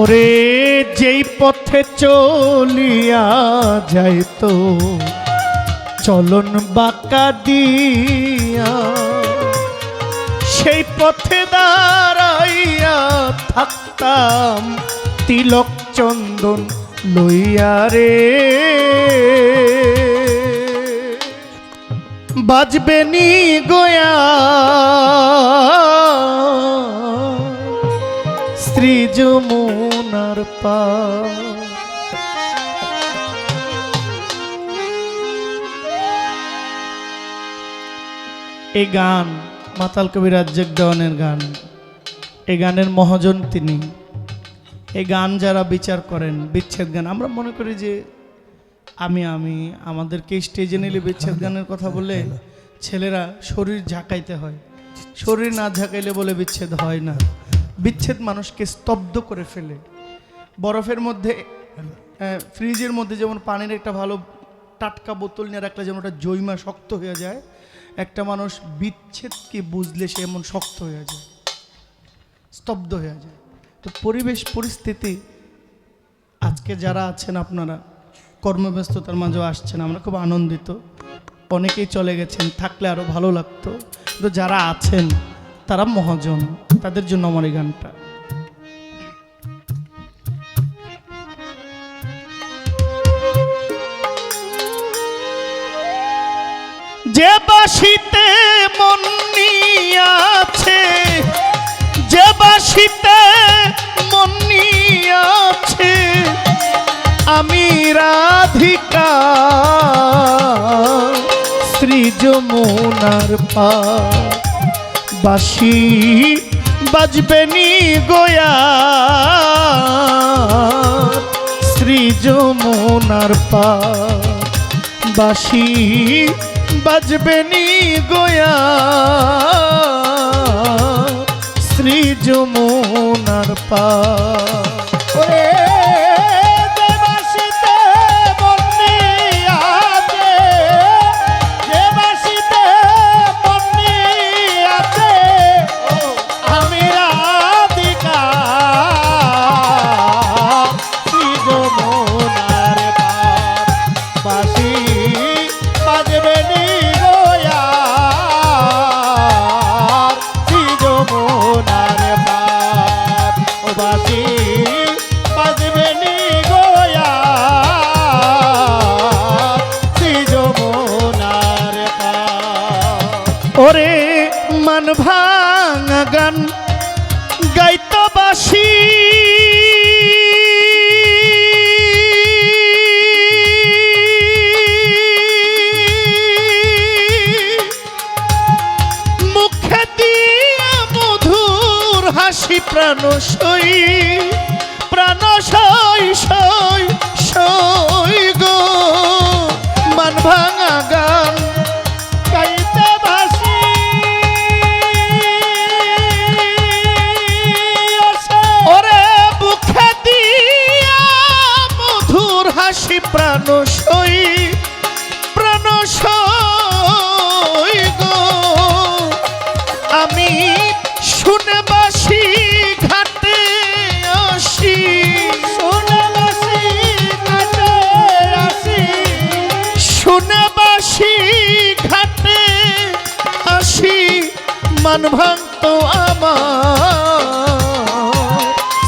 ওরে যেই পথে চলিয়া যাইতো চলন বাঁকা দিয়া। সেই পথে দাঁড়াইয়া থাকতাম তিলক চন্দন লইয়া রে। বাজবে নি গোয়া স্ত্রী যমুনার পা এই গান মাতাল কবি রাজ্জাক দেওয়ানের গান। এই গানের মহাজন তিনি। এই গান যারা বিচার করেন, বিচ্ছেদ গান, আমরা মনে করি যে আমি আমি, আমাদেরকে স্টেজে নিলে বিচ্ছেদ গানের কথা বলে ছেলেরা শরীর ঝাঁকাইতে হয়। শরীর না ঝাঁকাইলে বলে বিচ্ছেদ হয় না। বিচ্ছেদ মানুষকে স্তব্ধ করে ফেলে। বরফের মধ্যে ফ্রিজের মধ্যে যেমন পানির একটা ভালো টাটকা বোতল নিয়ে রাখলে যেমন ওটা জৈমা শক্ত হয়ে যায়, একটা মানুষ বিচ্ছেদকে বুঝলে সে এমন শক্ত হয়ে যায়, স্তব্ধ হয়ে যায়। তো পরিবেশ পরিস্থিতি, আজকে যারা আছেন আপনারা, কর্মব্যস্ততার মাঝেও আসছেন, আমরা খুব আনন্দিত। অনেকেই চলে গেছেন, থাকলে আরও ভালো লাগতো। কিন্তু যারা আছেন, তারা মহাজন। তাদের জন্য আমার এই গানটা। যে বাসিতে মন আছে যে বাসিতে মন আছে আমি রাধিকা শ্রী যমুনার পা বাসি বাজবে নি গোয়া। শ্রী যমুনার পা বাসি বাজবে নি গোয়া। শ্রী যমুনার পা প্রাণ সই মান ভাঙত আমার।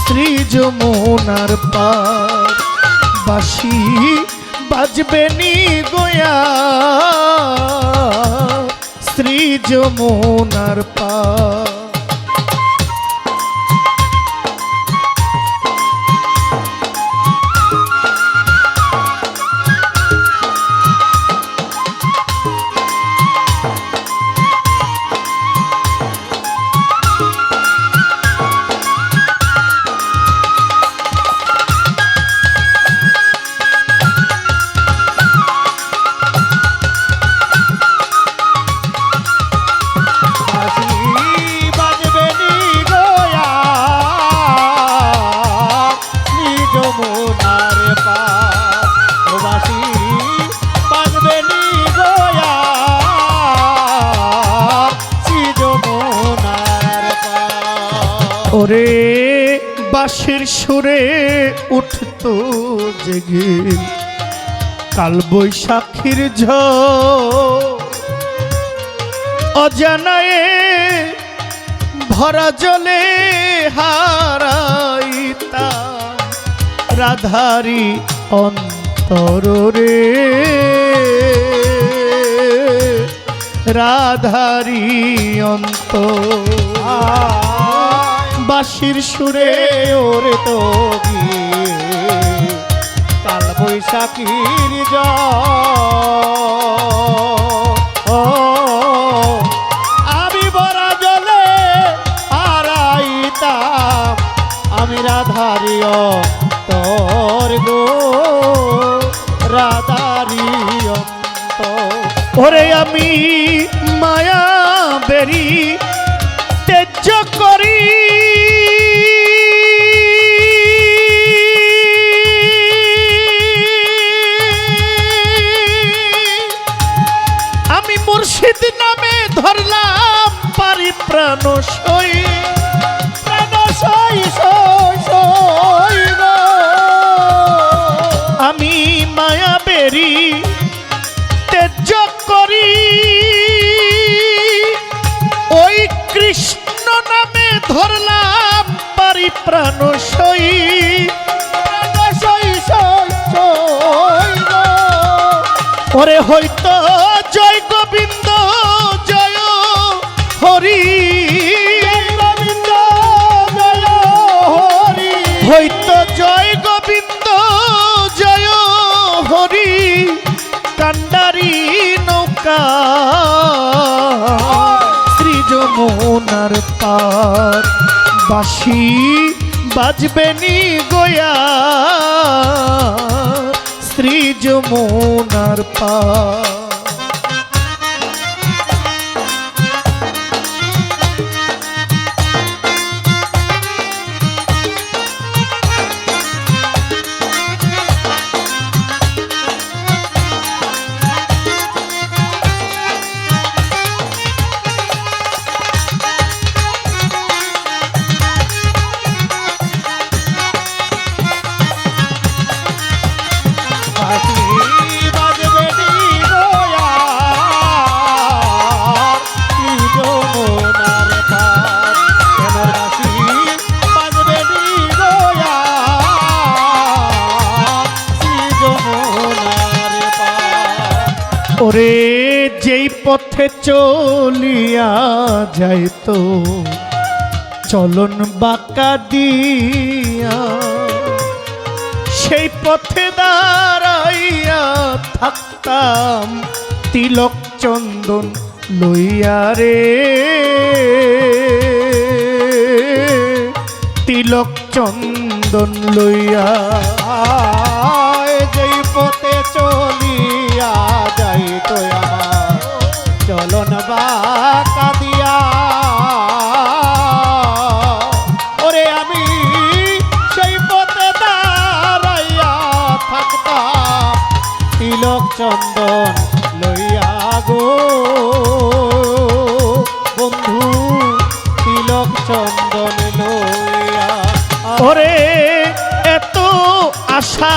শ্রী যমুনার পার বাসি বাজবে নি গোয়া। শ্রী যমুনার পার পার। ওরে বাঁশির সুরে উঠত জেগে। কাল বৈশাখীর অজানায়ে ভরা জলে হারাইতা রাধারি অন্তর রে। রাধারি অন্তর। বাঁশির সুরে ওরে তো কাল বৈশাখীর ও, আমি বরা আমি তোর গো রাধারিয় ওরে আমি মায়া বেরি, তেজ করি। আমি মুর্শিদ নামে ধরলাম পারি প্রাণ প্রাণ সই ওরে হয়তো জয় গোবিন্দ জয় হরি। গোবিন্দ জয় হরি। হয়তো জয় গোবিন্দ জয় হরি। কান্ডারি নৌকা শ্রী যমুনার পার বাসি বাজবে নি গোয়া। স্ত্রী যমুনার পার। ওরে যেই পথে চলিয়া যাইত, চলন বাঁকা দিয়া। সেই পথে দাঁড়াইয়া থাকতাম, তিলক চন্দন লইয়া রে। তিলক চন্দন লইয়া। চন্দন লইয়া গো। বন্ধু তিলক চন্দন লইয়া। ওরে এত আশা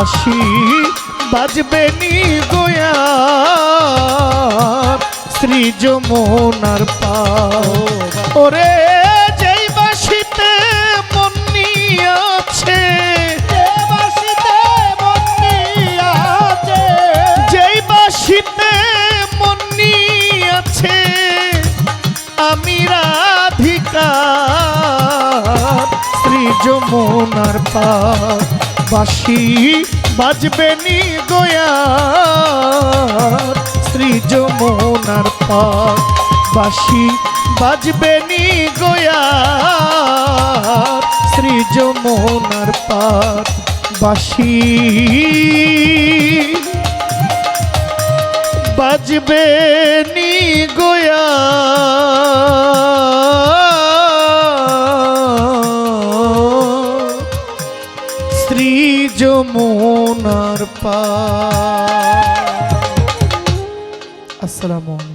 বাঁশি বাজবে নি গোয়া শ্রী যমুনার পা ওরে যেই বাসিতে মন্নি আছে, যেই বাসিতে মন্নি আছে আমি রাধিকা শ্রী যমুনার পা বাসি বাজবে নি গোয়া শ্রী যমুনার পার বাসি বাজবে নি গোয়া শ্রী যমুনার পার বাসি বাজবে নি গোয়া যমুনার পা আসসালামু